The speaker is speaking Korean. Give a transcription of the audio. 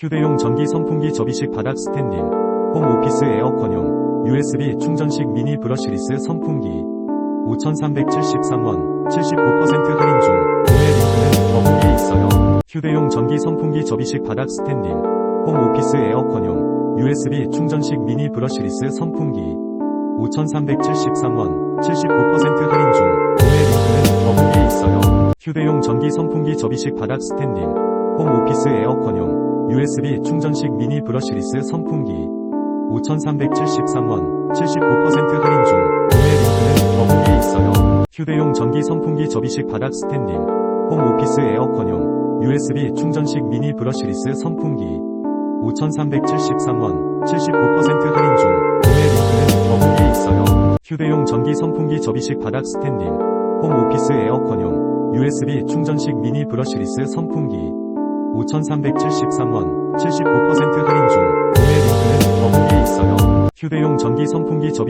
휴대용 전기 선풍기 접이식 바닥 스탠딩, 홈 오피스 에어컨용, USB 충전식 미니 브러쉬리스 선풍기, 5,373원, 79% 할인 중, 링크는 더보기에 있어요. 휴대용 전기 선풍기 접이식 바닥 스탠딩, 홈 오피스 에어컨용, USB 충전식 미니 브러쉬리스 선풍기, 5,373원, 79% 할인 중, 링크는 더보기에 있어요. 휴대용 전기 선풍기 접이식 바닥 스탠딩, 홈 오피스 에어컨용, USB 충전식 미니 브러쉬리스 선풍기, 5,373원, 79% 할인 중, 구매 링크는 더보기에 있어요. 휴대용 전기 선풍기 접이식 바닥 스탠딩, 홈 오피스 에어컨용, USB 충전식 미니 브러쉬리스 선풍기, 5,373원, 79% 할인 중, 구매 링크는 더보기에 있어요. 휴대용 전기 선풍기 접이식 바닥 스탠딩, 홈 오피스 에어컨용, USB 충전식 미니 브러쉬리스 선풍기, 5,373원, 79% 할인 중, 구매 링크는 더보기에 있어요. 휴대용 전기 선풍기 접이